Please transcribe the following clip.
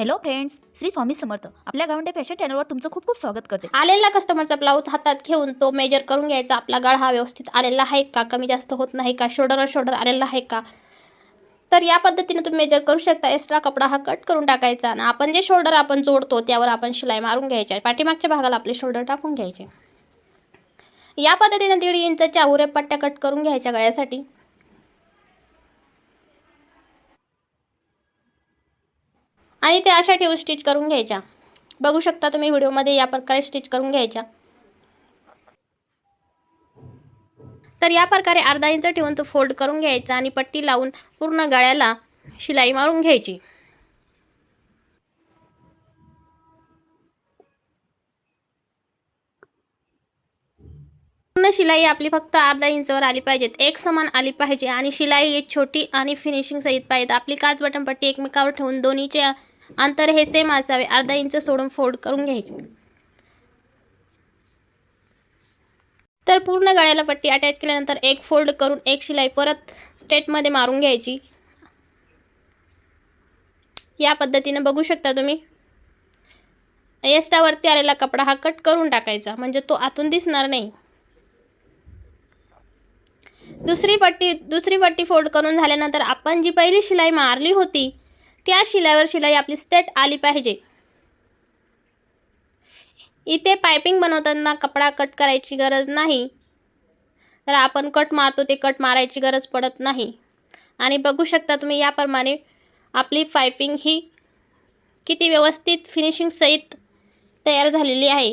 Hello friends Shri Swami Samarth. आपल्या Gawande fashion चॅनलवर तुमचं खूप खूप स्वागत करते. आलेला कस्टमरचा ब्लाऊज हातात घेऊन तो मेजर करून घ्यायचा. आपला गळ हा व्यवस्थित आलेला आहे का? कमी जास्त होत नाही का? शोल्डर शोल्डर आलेला आहे का? तर या पद्धतीने तुम्ही मेजर करू शकता. एक्स्ट्रा कपडा हा कट करून टाकायचा आणि आपण जे शोल्डर आपण जोडतो त्यावर आपण शिलाई मारून घ्यायची पाठीमागच्या भागाला आपले शोल्डर टाकून घ्यायचे. या पद्धतीने दीड इंचाच्या उरे पट्ट्या कट करून घ्यायच्या गळ्यासाठी. आणि ते अशा ठेवून स्टिच करून घ्यायच्या. बघू शकता तुम्ही व्हिडिओमध्ये या प्रकारे स्टिच करून घ्यायच्या. तर या प्रकारे अर्धा इंच ठेवून तो फोल्ड करून घ्यायचा आणि पट्टी लावून पूर्ण गळ्याला शिलाई मारून घ्यायची. पूर्ण शिलाई आपली फक्त अर्धा इंचवर आली पाहिजेत. एक समान आली पाहिजे आणि शिलाई एक छोटी आणि फिनिशिंग सहित पाहिजे आपली काच बटन पट्टी एकमेकावर ठेवून दोन्हीच्या अंतर हे सेम असावे. अर्धा इंच सोडून फोल्ड करून घ्यायचे. तर पूर्ण गळ्याला पट्टी अटॅच केल्यानंतर एक फोल्ड करून एक शिलाई परत स्टेटमध्ये मारून घ्यायची. या पद्धतीने बघू शकता तुम्ही. एस्टावरती आलेला कपडा हा कट करून टाकायचा. म्हणजे तो आतून दिसणार नाही. दुसरी पट्टी दुसरी पट्टी फोल्ड करून झाल्यानंतर आपण जी पहिली शिलाई मारली होती त्या शिलाईवर शिलाई आपली स्टेट आली पाहिजे. इथे पायपिंग बनवताना कपडा कट करायची गरज नाही. तर आपण कट मारतो ते कट मारायची गरज पडत नाही. आणि बघू शकता तुम्ही याप्रमाणे आपली पायपिंग ही किती व्यवस्थित फिनिशिंग सहित तयार झालेली आहे.